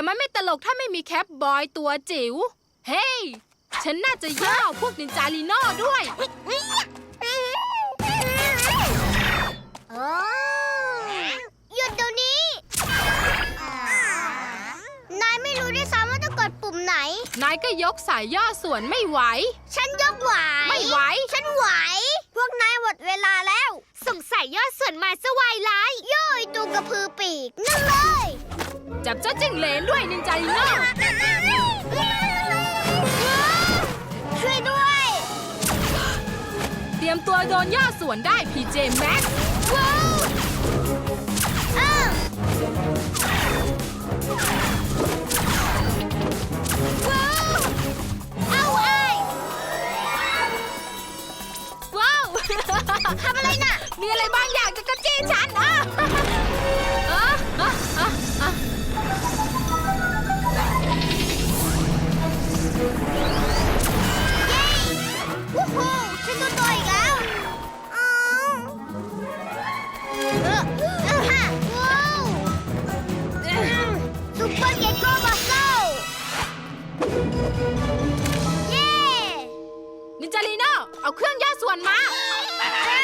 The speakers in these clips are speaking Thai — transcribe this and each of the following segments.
โอเคแต่มันไม่ตลกถ้าไม่มีแคปบอยตัวจิ๋ว เฮ้ย ฉันน่าจะย่อพวกนินจาลีโน่ด้วย โอ้หยุดเดี๋ยวนี้ นายไม่รู้ด้วยซ้ำว่าต้องกดปุ่มไหน นายก็ยกสายย่อส่วนไม่ไหว ฉันยกไหว ไม่ไหว ฉันไหว พวกนายหมดเวลาแล้ว สงสัยยอดส่วนมาสวายร้ายโย่อยตูกระพือปีก นั่นเลย จับเจ้าจิ้งเหลนด้วยนินจาลีโน่ช่วยด้วย เตรียมตัวโดนย่อส่วนได้พีเจแม็กว้าวอ้าวว้าว เอาไอ้ายว้าว ทำอะไรน่ะ มีอะไรบางอย่างจะกระจี้ฉันอะอะ วนมาอ่า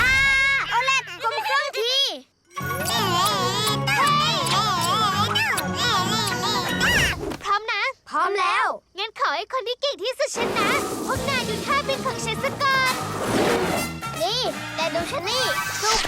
อ่าเล็ตกลมเครื่องทีพร้อมนะ พร้อมแล้ว งั้นขอให้คนที่เก่งที่สุดชนะ พวกนายดูท่าเป็นของฉันสักก่อน นี่ แต่ดูฉันนี่ซูเปอร์รี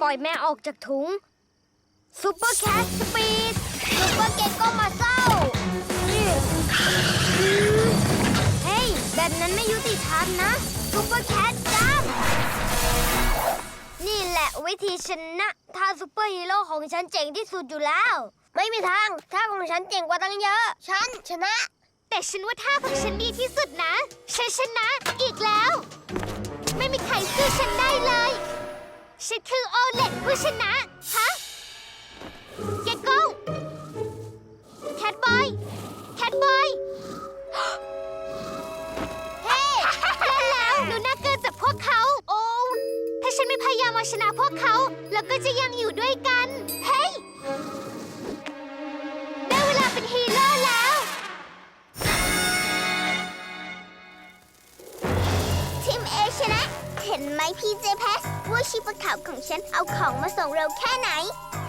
ปล่อยแม่ออกจากถุงซูเปอร์แคทสปีดซูเปอร์เกโก้มาเศร้าเฮ้ย แบบนั้นไม่ยุติธรรมนะซูเปอร์แคทจัมนี่แหละวิธีชนะท่าซูเปอร์ฮีโร่ของฉันเจ๋งที่สุดอยู่แล้ว ไม่มีทางท่าของฉันเจ๋งกว่าตั้งเยอะ ฉันชนะ แต่ฉันว่าท่าของฉันดีที่สุดนะ ฉันชนะอีกแล้ว ไม่มีใครสู้ฉันได้เลย ฉันคือโอเล็ตผู้ชนะ ฮะ เกโก้แคทบอย แคทบอย เฮ้แย่แล้วหนูน่าเกินจากพวกเขา โอ้ ถ้าฉันไม่พยายามเอาชนะพวกเขา เราก็จะยังอยู่ด้วยกัน เฮ้ย ได้เวลาเป็นฮีโร่แล้ว ทีมเอชนะ เห็นไหมพี่เจแพส ว่าชีพขาวของฉันเอาของมาส่งเราแค่ไหน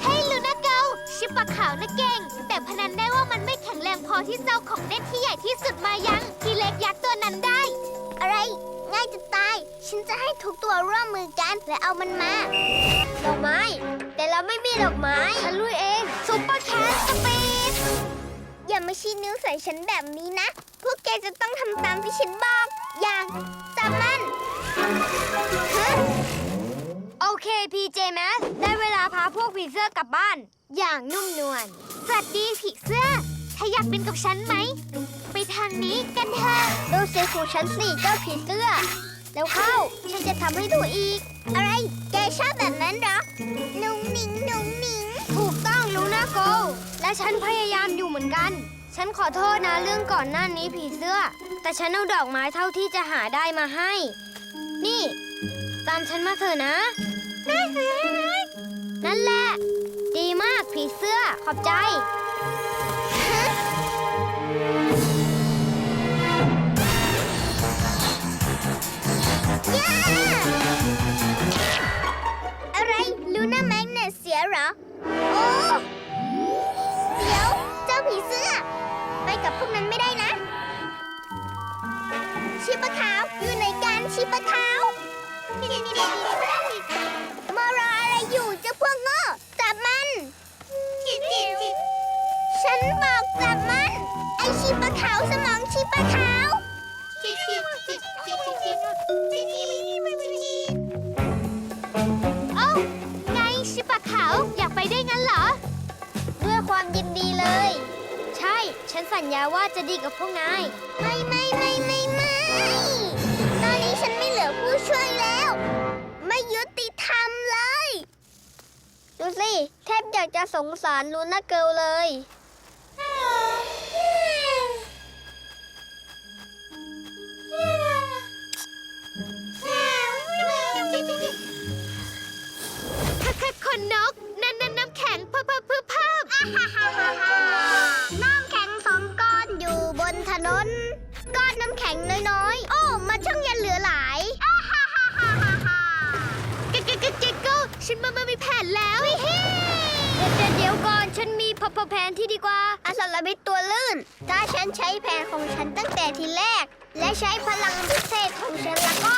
เฮ้ยลูน่าเกลชิปะขาวนะเก่ง แต่พนันได้ว่ามันไม่แข็งแรงพอที่จะเอาของเล่นที่ใหญ่ที่สุดมายังที่เล็กยักษ์ตัวนั้นได้ อะไร ง่ายจะตาย ฉันจะให้ทุกตัวร่วมมือกันและเอามันมา ดอกไม้ แต่เราไม่มีดอกไม้ฉันลุยเองซุปเปอร์แคสสปีดอย่ามาชี้นิ้วใส่ฉันแบบนี้นะ พวกแกจะต้องทำตามที่ฉันบอก อย่างจับมันฮะ โอเคพีเจแมสได้เวลาพาพวกผีเสื้อกลับบ้าน อย่างนุ่มนวลสวัสดีผีเสื้อถ้าอยากเป็นกับฉันไหม ไปทางนี้กันเถอะดูเสียงของฉันสิเจ้าผีเสื้อ แล้วเข้า ฉันจะทำให้ดูอีก อะไร แกชอบแบบนั้นเหรอนุ่งหนิงนุ่งหนิงถูกต้องลูน่าโกและฉันพยายามอยู่เหมือนกัน ฉันขอโทษนะเรื่องก่อนหน้านี้ผีเสื้อ แต่ฉันเอาดอกไม้เท่าที่จะหาได้มาให้ นี่ ตามฉันมาเถอะนะ นั่นแหละ ดีมากผีเสื้อขอบใจากจะสงสารลูน่าเกิลเลย คักคักคนนก นั่นนั่นน้ำแข็งเพิ่มเพิ่มเพิ่มเพิ่มน้ำแข็งสองก้อนอยู่บนถนน ก้อนน้ำแข็งน้อยๆ โอ้ มันช่างยันเหลือหลายเกเกเกเกโก้ฉันมามามีแผนแล้ว เดี๋ยวเดี๋ยวก่อนฉันมีพพแผนที่ดีกว่าอาสารพิษตัวลื่น ถ้าฉันใช้แผนของฉันตั้งแต่ทีแรก และใช้พลังพิเศษของฉันแล้วก็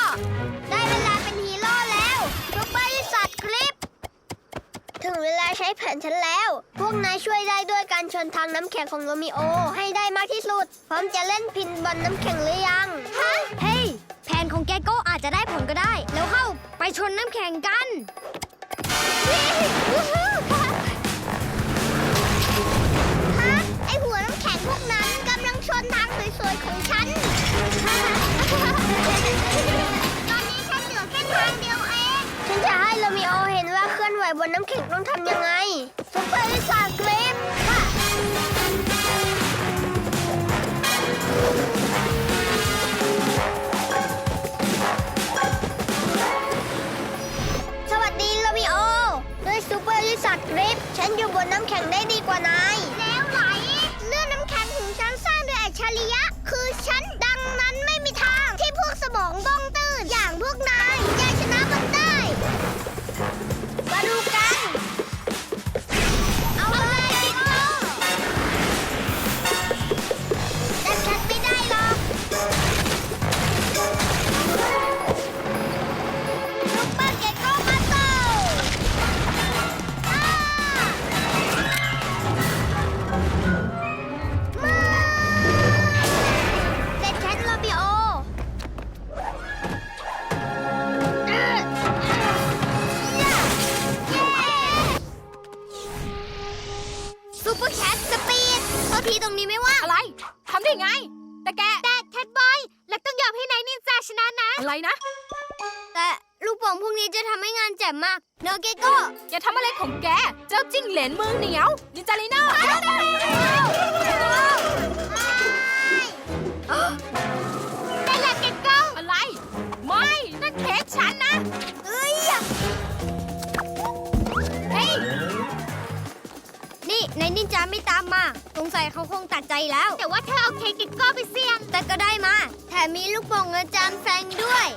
ได้เวลาเป็นฮีโร่แล้วซุปเปอร์สัตว์คลิป ถึงเวลาใช้แผนฉันแล้ว พวกนายช่วยได้ด้วยการชนทางน้ำแข็งของโรมิโอ ให้ได้มากที่สุด พร้อมจะเล่นพินบอลน้ำแข็งหรือยังฮะเฮ้ยแผนของแกโก้อาจจะได้ผลก็ได้ แล้วเข้าไปชนน้ำแข็งกัน ฉัน ตอนนี้ฉันเหลือแค่ทางเดียวเอง ฉันจะให้โรมิโอเห็นว่าเคลื่อนไหวบนน้ำแข็งต้องทำยังไงซุปเปอร์ลิซ่ากริปค่ะ สวัสดีโรมิโอ ด้วยซูเปอร์ลิซ่ากริปฉันอยู่บนน้ำแข็งได้ดีกว่านาย สงสัยเขาคงตัดใจแล้ว แต่ว่าเธอเอาเค้กเกโก้ไปเสี่ยง แต่ก็ได้มา แถมมีลูกโป่งอาจารย์แฟงด้วย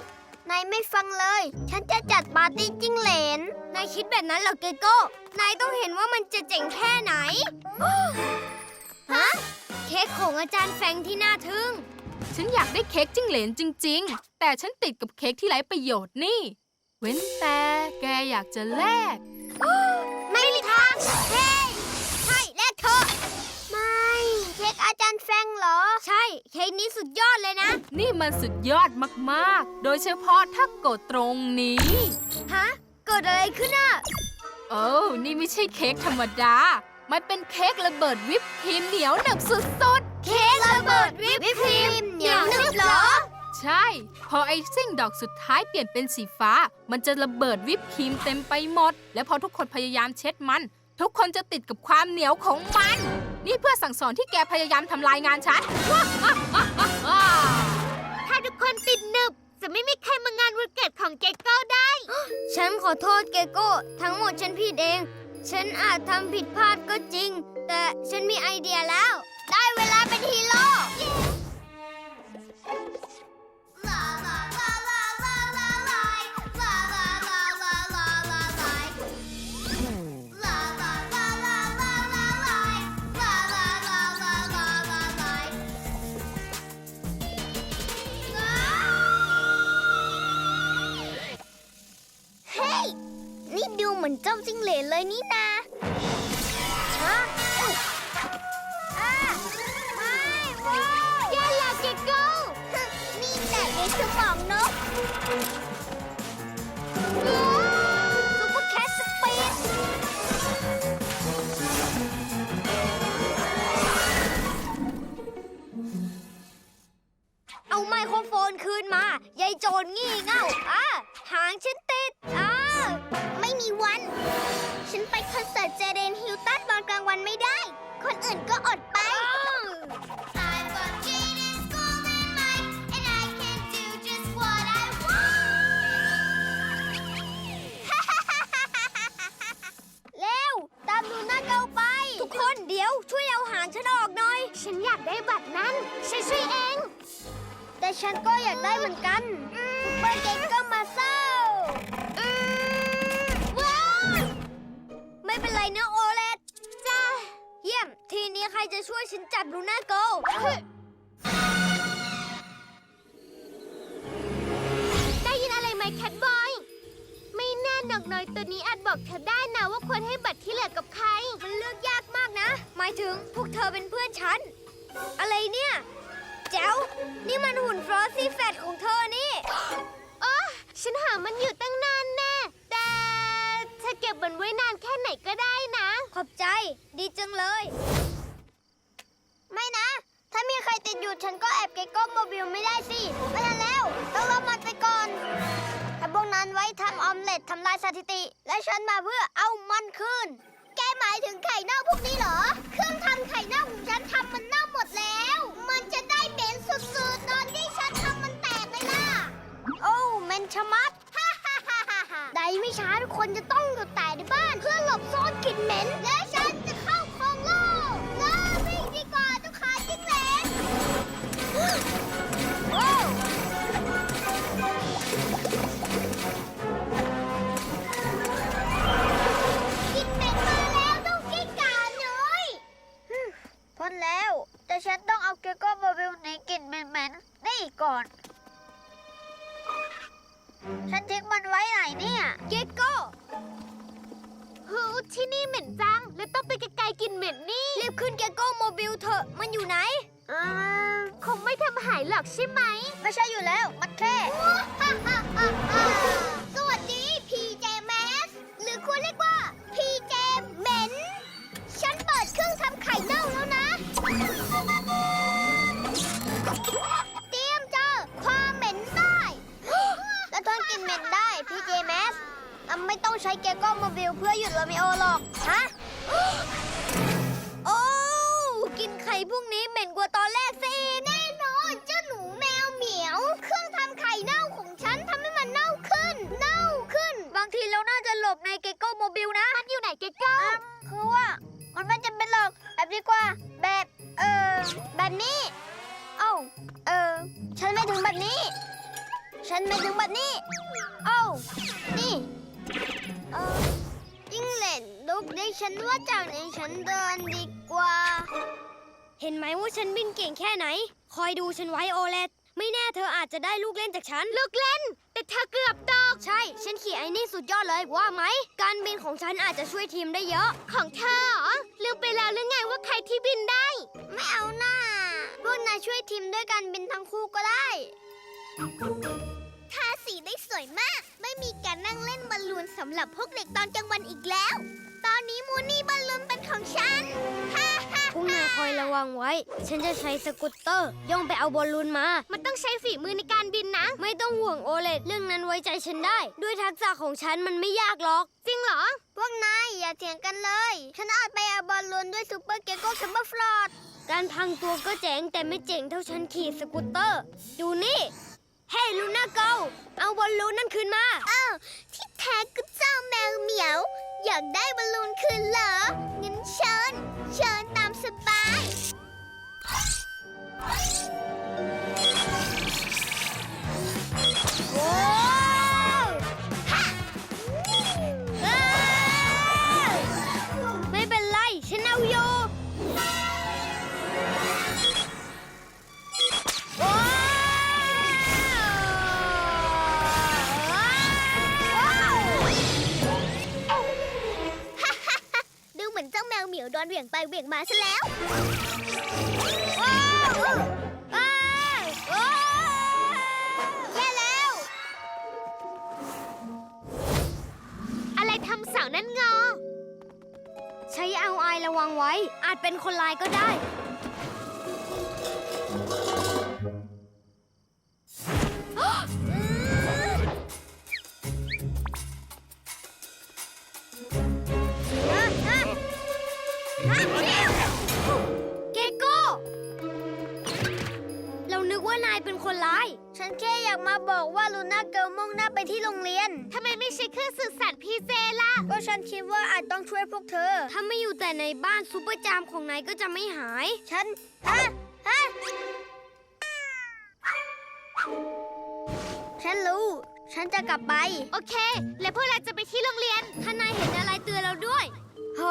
นายไม่ฟังเลย ฉันจะจัดปาร์ตี้จิ้งเหลน นายคิดแบบนั้นเหรอเกโก้ นายต้องเห็นว่ามันจะเจ๋งแค่ไหน ฮะ เค้กของอาจารย์แฟงที่น่าทึ่ง ฉันอยากได้เค้กจิ้งเหลนจริง ๆ แต่ฉันติดกับเค้กที่ไร้ประโยชน์นี่ เว้นแต่แกอยากจะแลก ไม่มีทาง เฮ้ยใช่ แลกเถอะไม่เค้ กอาจารย์แฟงเหรอ ใช่เค้กนี้สุดยอดเลยนะ นี่มันสุดยอดมากๆ โดยเฉพาะถ้ากดตรงนี้ ฮะ เกิดอะไรขึ้นอะโอ้วนี่ไม่ใช่เค้กธรรมดา มันเป็นเค้กระเบิดวิปครีมเหนียวหนึบสุดเค้กระเบิดวิปครีมเหนียวหนึบเหรอๆใช่ พอไอซิ่งดอกสุดท้ายเปลี่ยนเป็นสีฟ้า มันจะระเบิดวิปครีมเต็มไปหมด และพอทุกคนพยายามเช็ดมัน ทุกคนจะติดกับความเหนียวของมัน นี่เพื่อสั่งสอนที่แกพยายามทำลายงานฉัน ถ้าทุกคนติดหนึบ จะไม่มีใครมางานวันเกิดของเกโก้ได้ ฉันขอโทษเกโก้ ทั้งหมดฉันผิดเอง ฉันอาจทำผิดพลาดก็จริง แต่ฉันมีไอเดียแล้ว ได้เวลาเป็นฮีโร่ มือนเจ้าจิ้งเหลนเลยนี่นาฮะอ่าไม่ว้าวแย่แล้วเกโก้นี่แหละในสมองนก ไม่เป็นไรนะโอเลตจ้าเยี่ยม ทีนี้ใครจะช่วยฉันจับลูน่าโกลได้ยินอะไรไหมแคทบอย ไม่แน่นกน้อยตัวนี้อาจบอกเธอได้นะว่าควรให้บัตรที่เหลือกับใคร มันเลือกยากมากนะ หมายถึงพวกเธอเป็นเพื่อนฉัน อะไรเนี่ย แจ๋ว นี่มันหุ่นฟรอสซี่แฟตของเธอนี่ โอ้ฉันหามันอยู่ตั้งนาน เธอเก็บมันไว้นานแค่ไหนก็ได้นะ ขอบใจ ดีจังเลย ไม่นะ ถ้ามีใครติดอยู่ฉันก็แอบเก็กโก้โมบิลไม่ได้สิไม่ทันแล้ว ต้องรับมันไปก่อนแต่พวกนั้นไว้ทำออมเล็ตทำลายสถิติ และฉันมาเพื่อเอามันคืน แกหมายถึงไข่เน่าพวกนี้เหรอ เครื่องทำไข่เน่าของฉันทำมันเน่าหมดแล้ว มันจะได้เหม็นสุดๆ ตอนที่ฉันทำมันแตกเลยล่ะ โอ้เหม็นชะมัดใดไม่ช้าทุกคนจะต้อ ต้องใช้เกโก้โมบิลเพื่อหยุดโรมิโอหรอก ฮะ โอ้กินไข่พวกนี้เหม็นกว่าตอนแรกสิแน่นอนเจ้าหนูแมวเหมียว เครื่องทำไข่เน่าของฉันทำให้มันเน่าขึ้น เน่าขึ้น บางทีเราน่าจะหลบในเกโก้โมบิลนะ มันอยู่ไหนเกโก้คือว่า มันไม่จำเป็นหรอกแบบดีกว่า แบบ เออแบบนี้เอ้าเออ ฉันไม่ถึงแบบนี้ ฉันไม่ถึงแบบนี้ เอ้านี่เออยิ่งเล่นลูกได้ฉันว่าจากนี้ฉันเดินดีกว่า เห็นไหมว่าฉันบินเก่งแค่ไหน คอยดูฉันไว้โอเลตไม่แน่เธออาจจะได้ลูกเล่นจากฉัน ลูกเล่น แต่เธอเกือบตก ใช่ ฉันขี่ไอ้นี่สุดยอดเลยว่าไหม การบินของฉันอาจจะช่วยทีมได้เยอะ ของเธอเหรอลืมไปแล้วหรือไงว่าใครที่บินได้ ไม่เอาหน้าพวกนายช่วยทีมด้วยการบินทั้งคู่ก็ได้ทา สีได้สวยมาก ไม่มีการนั่งเล่นบอลลูนสำหรับพวกเด็กตอนกลางวันอีกแล้ว ตอนนี้มูนี่บอลลูนเป็นของฉันพวกนายคอยระวังไว้ ฉันจะใช้สกูตเตอร์ย่องไปเอาบอลลูนมา มันต้องใช้ฝีมือในการบินนะ ไม่ต้องห่วงโอเลตเรื่องนั้นไว้ใจฉันได้ ด้วยทักษะของฉันมันไม่ยากหรอก จริงเหรอ พวกนายอย่าเถียงกันเลย ฉันอาจไปเอาบอลลูนด้วยซูเปอร์เกโก้ซัมเบอร์ฟลอดการพังตัวก็เจ๋งแต่ไม่เจ๋งเท่าฉันขี่สกูตเตอร์ ดูนี่ เฮ้ลูน่าเกลเอาบอลลูนนั่นคืนมา อ้าวที่แท้ก็เจ้าแมวเหมียว อยากได้บอลลูนคืนเหรองั้นเชิญเชิญตาม ฉันแค่อยากมาบอกว่าลูน่าเกิลมุ่งหน้าไปที่โรงเรียน ทำไมไม่ใช่เครื่องสื่อสารพีเจล่ะ ก็ฉันคิดว่าอาจต้องช่วยพวกเธอ ถ้าไม่อยู่แต่ในบ้านซูเปอร์จามของนายก็จะไม่หาย ฉัน ฮะ ฮะ ฉันรู้ ฉันจะกลับไป โอเค แล้วพวกเราจะไปที่โรงเรียน ถ้านายเห็นอะไรเตือนเราด้วย โห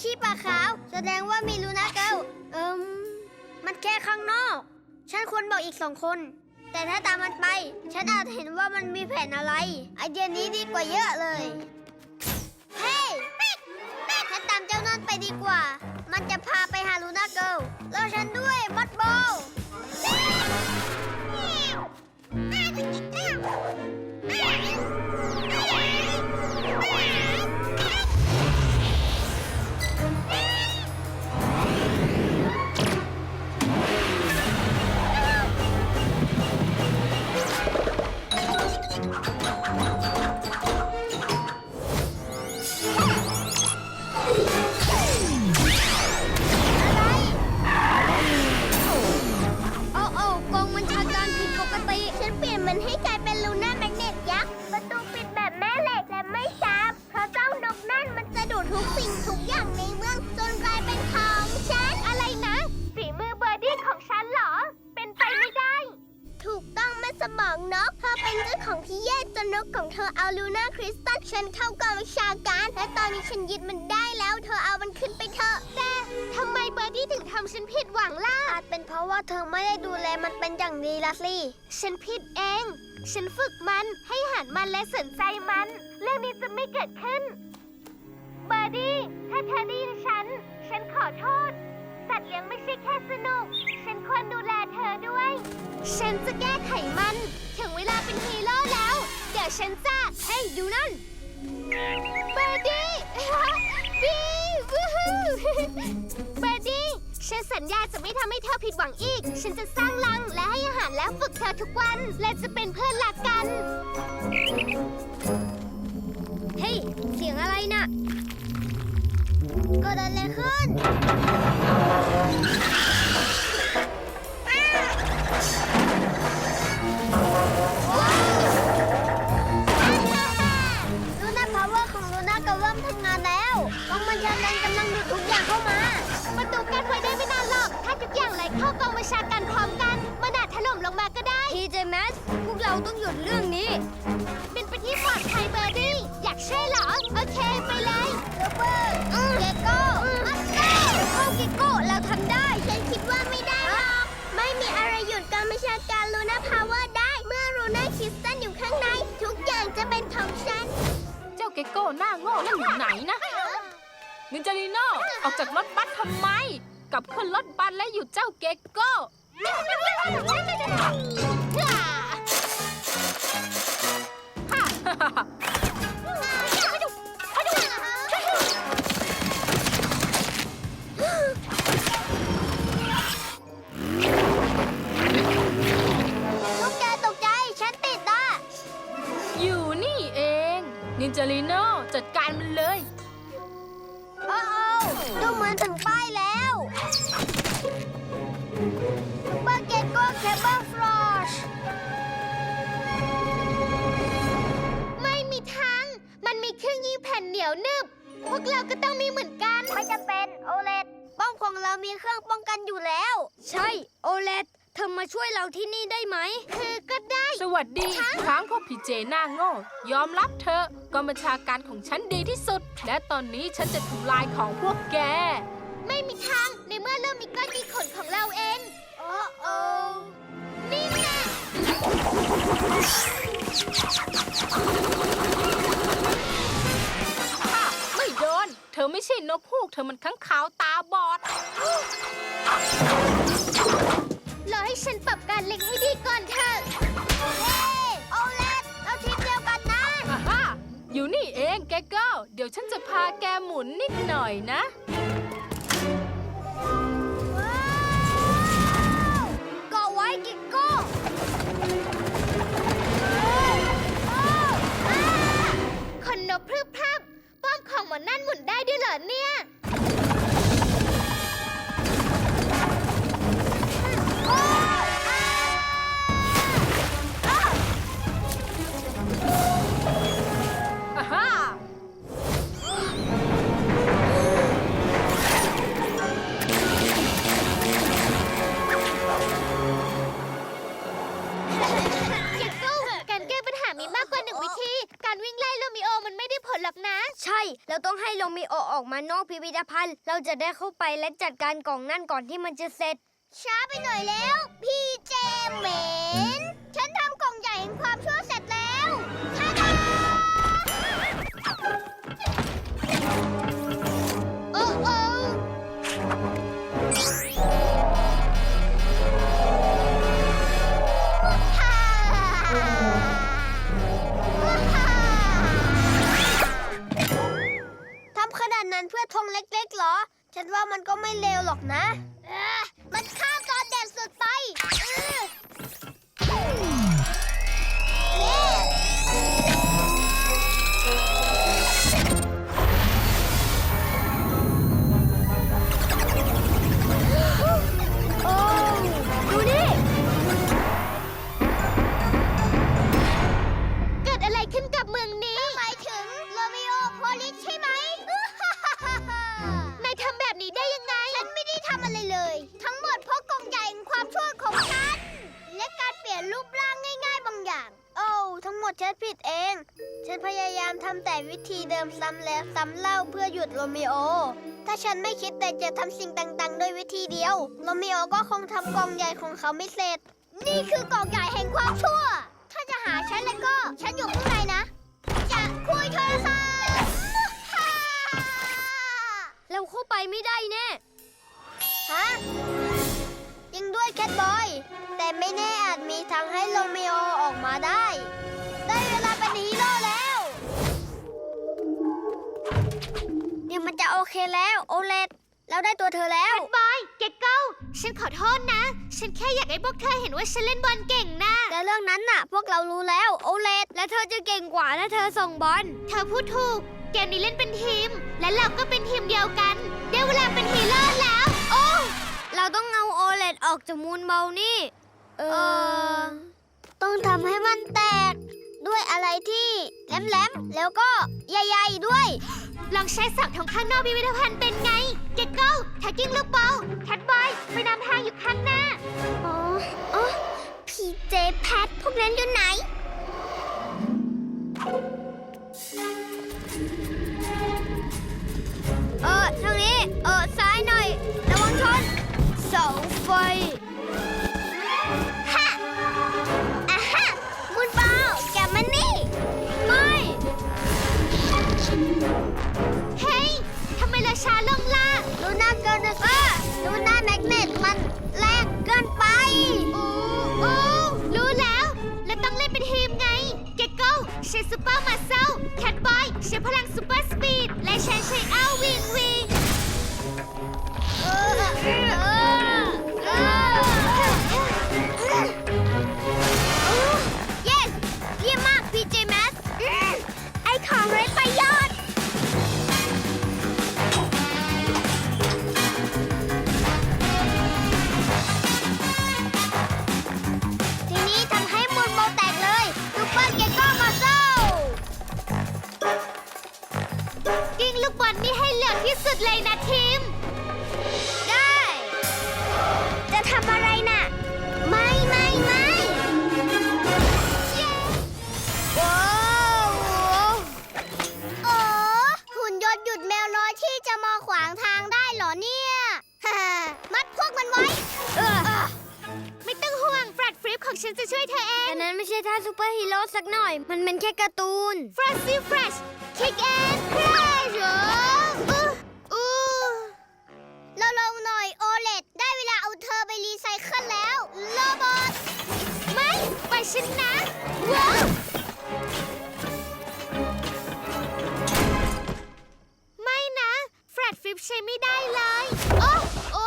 มีชีปะขาว แสดงว่ามีลูน่าเกิลเอิมมันแค่ข้างนอก ฉันควรบอกอีกสองคน แต่ถ้าตามมันไป ฉันอาจเห็นว่ามันมีแผนอะไร ไอเดียนี้ดีกว่าเยอะเลย เฮ้ยฉันตามเจ้านั่นไปดีกว่า มันจะพาไปหาลูน่าเกิลแล้วฉันด้วยบัตโบ มันให้กลายเป็นลูน่าแมกเนตยักษ์ประตูปิดแบบแม่เหล็กและไม่ซับเพราะเจ้านกนั่นมันจะดูดทุกสิ่งทุกอย่างในเมืองจนกลายเป็นของฉันอะไรนะฝีมือเบอร์ดี้ของฉันเหรอ เป็นไปไม่ได้ ถูกต้องแม่สมองนกเธอเป็นเจ้าของที่แย่จนนกของเธอเอาลูน่าคริสตัลฉันเข้ากองวิชาการ และตอนนี้ฉันยึดมันได้แล้ว เธอเอามันขึ้นไปเถอะแต่ทำไมเบอร์ดี้ถึงทำฉันผิด ราะว่าเธอไม่ได้ดูแลมันเป็นอย่างดีละสิ ฉันผิดเอง ฉันฝึกมันให้หันมันและสนใจมัน เรื่องนี้จะไม่เกิดขึ้น เบอร์ดี้ ถ้าเธอได้ยินฉัน ฉันขอโทษ สัตว์เลี้ยงไม่ใช่แค่สนุก ฉันควรดูแลเธอด้วย ฉันจะแก้ไขมัน ถึงเวลาเป็นฮีโร่แล้ว เดี๋ยวฉันจะเฮ้ยดูนั่น เบอร์ดี้ บีวู้ สัญญาจะไม่ทำให้เธอผิดหวังอีก ฉันจะสร้างรังและให้อาหารแล้วฝึกเธอทุกวัน และจะเป็นเพื่อนรักกัน เฮ้ย เสียงอะไรน่ะเกิดอะไรขึ้น เข้ากองบัญชาการพร้อมกัน มันอาจถล่มลงมาก็ได้ทีเจแมสพวกเราต้องหยุดเรื่องนี้ เป็นไปที่ปลอดภัยเบอร์ดี้อยากช่วยเหรอ โอเค ไปเลยซูเปอร์เกโก้มัสเตอร์โก้เกโก้เราทำได้ ฉันคิดว่าไม่ได้หรอกไม่มีอะไรหยุดการบัญชาการลูน่าพาวเวอร์ได้ เมื่อลูน่าคริสตันอยู่ข้างใน ทุกอย่างจะเป็นของฉัน เจ้าเกโก้หน้าโง่นั่นอยู่ไหนนะนินจาลีโน่ออกจากรถบัสทำไม กับขึ้นรถบัสและอยู่เจ้าเกโก้ทุกแกตกใจ ฉันติดอะ อยู่นี่เอง นินจาลีโนจัดการมันเลย บิลฟลอช ไม่มีทาง มันมีเครื่องยิงแผ่นเหนียวหนึบ พวกเราก็ต้องมีเหมือนกัน ไม่จะเป็นโอเลตป้องของเรามีเครื่องป้องกันอยู่แล้ว ใช่ โอเลตเธอมาช่วยเราที่นี่ได้ไหม คือก็ได้ สวัสดีค้างพวกพีเจหน้าโง่ ยอมรับเถอะกองบัญชาการของฉันดีที่สุด และตอนนี้ฉันจะทำลายของพวกแก ไม่มีทาง ในเมื่อเริ่มมีก้อนมีขนของเราเอง โอ้โอ้นี่แน่ อ้าวไม่โดน เธอไม่ใช่นกฮูก เธอมันข้างขาวตาบอด รอให้ฉันปรับการเล็งให้ดีก่อนเถอะเฮ้โอเลตเราทีมเดียวกันนะ อ่าฮดี๋ยวฉันจะพาแกหมุนนิดหน่อยนะ นกพรึบพรับป้อมของหมอนั่นหมุนได้ด้วยเหรอเนี่ย หรอกนะ ใช่ เราต้องให้โรมิโอออกมานอกพิพิธภัณฑ์ เราจะได้เข้าไปและจัดการกล่องนั่นก่อนที่มันจะเสร็จ ช้าไปหน่อยแล้ว พี่เจมเหมนฉันทำกล่องใหญ่แห่งความชั่วเสร็จแล้วท่าดา ฉันว่ามันก็ไม่เลวหรอกนะ มิโอก็คงทำกองใหญ่ของเขาไม่เสร็จ นี่คือกองใหญ่แห่งความชั่ว ถ้าจะหาฉันแล้วก็ ฉันอยู่ข้างในนะ จะคุยโทรศัพท์เราเข้าไปไม่ได้แน่ ฮะยังด้วยแคทบอย แต่ไม่แน่อาจมีทางให้โรมิโอออกมาได้ ได้เวลาเป็นฮีโร่แล้ว เดี๋ยวมันจะโอเคแล้ว โอเลต เราได้ตัวเธอแล้ว บอยเก็กโก้ฉันขอโทษนะ ฉันแค่อยากให้พวกเธอเห็นว่าฉันเล่นบอลเก่งนะ แต่เรื่องนั้นน่ะ พวกเรารู้แล้ว โอเลตและเธอจะเก่งกว่าถ้าเธอส่งบอล เธอพูดถูก เกมนี้เล่นเป็นทีม และเราก็เป็นทีมเดียวกัน ได้เวลาเป็นฮีโร่แล้ว โอ้ เราต้องเอาโอเลตออกจากมูนเบลนี่ เออ ต้องทำให้มันแตก ด้วยอะไรที่แหลมๆแล้วก็ใหญ่ ๆด้วย ลองใช้สับของข้างนอกพิพิธภัณฑ์เป็นไง เก็กโก้แท็กกิ้งลูกบอลแคทบอยไปนำทางอยู่ข้างหน้า อ๋ออ๋อพีเจแพทพวกนั้นอยู่ไหน ใช้ซูเปอร์มาเซลแคทบอยใช้พลังซูเปอร์สปีด และฉันใช้อ้าววิงวิงเออเออ ยฉันนะว้าวไม่นะแฟลตฟิปใช้ไม่ได้เลย โอ้โอ้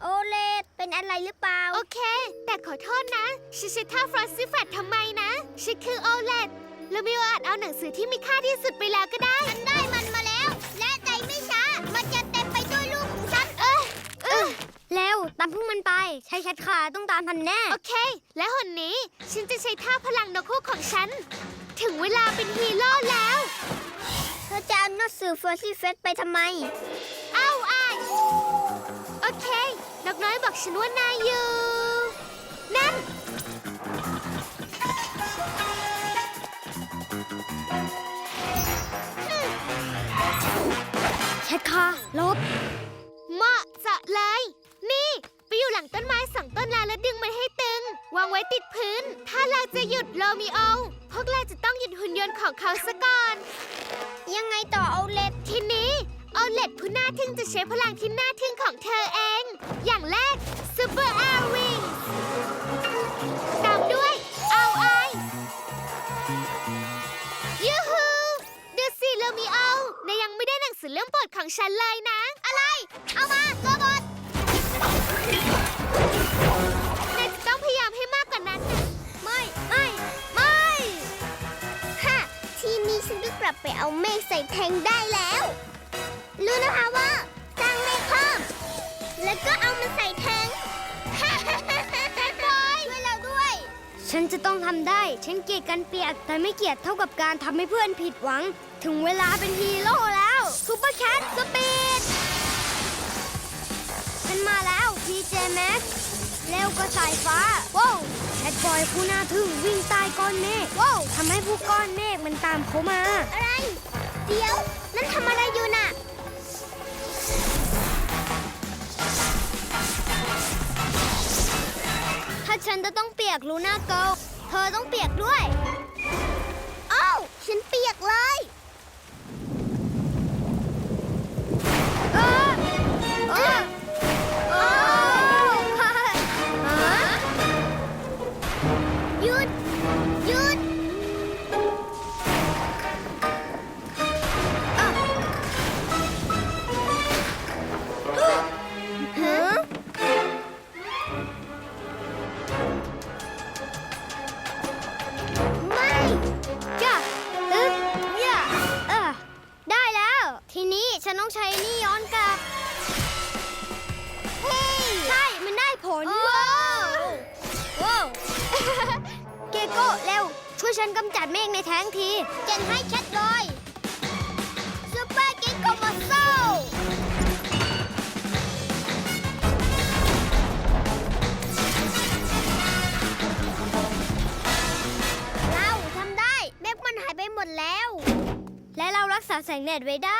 โอเลเป็นอะไรหรือเปล่า โอเค แต่ขอโทษนะฉันใช้ท่าฟรอสซี่แฟลตทำไมนะฉันคือโอเลตแล้วมิวอาจเอาหนังสือที่มีค่าที่สุดไปแล้วก็ได้ฉันได้ เร็ว ตามพวกมันไป ใช้ชัดขาต้องตามทันแน่ โอเค และหนนี้ฉันจะใช้ท่าพลังนกคู่ของฉัน ถึงเวลาเป็นฮีโร่แล้ว เธอจะเอาหนังสือเฟอร์ซี่เฟสไปทำไม เอ้าอายโอเคนกน้อยบอกฉันว่านายอยู่ นั่น ชัดขาลบ เหมาะเจาะเลยนี่ไป อยู่หลังต้นไม้สองต้นแล้วแล้วดึงมันให้ตึง วางไว้ติดพื้น ถ้าเราจะหยุดโรมิโอ พวกเราจะต้องหยุดหุ่นยนต์ของเขาซะก่อน ยังไงต่อเอาเล็ดทีนี้โอเล็ตผู้น่าทึ่งจะใช้พลังที่น่าทึ่งของเธอเอง อย่างแรกซูเปอร์อาวิงตามด้วยเอาไอยูฮูดูสิโรมิโอนายยังไม่ได้หนังสือเรื่องโปรดของฉันเลยนะ อะไร เอามาโรบอทนายจะต้องพยายามให้มากกว่านั้นนะไม่ ไม่ ไม่ฮะทีนี้ฉันก็กลับไปเอาเมฆใส่แทงได้แล้ว รู้นะคะว่าสร้างเมฆเพิ่ม แล้วก็เอามาใส่แทงฮ่าฮ่าฮ่าฮ่าฮ่าช่วยเราด้วย ฉันจะต้องทำได้ ฉันเกลียดกันเปียก แต่ไม่เกลียดเท่ากับการทำให้เพื่อนผิดหวัง ถึงเวลาเป็นฮีโร่แล้วซูเปอร์แคทสปีด ฉันมาแล้ว PJ Max เร็วกว่าสายฟ้าว้าวแคทบอยผู้น่าทึ่งวิ่งใต้ก้อนเมฆว้าวทำให้ผู้ก้อนเมฆมันตามเขามา อะไร เดี๋ยว นั่นทำอะไรอยู่น่ะ ถ้าฉันจะต้องเปียกลูน่าเกิลเธอต้องเปียกด้วย รัก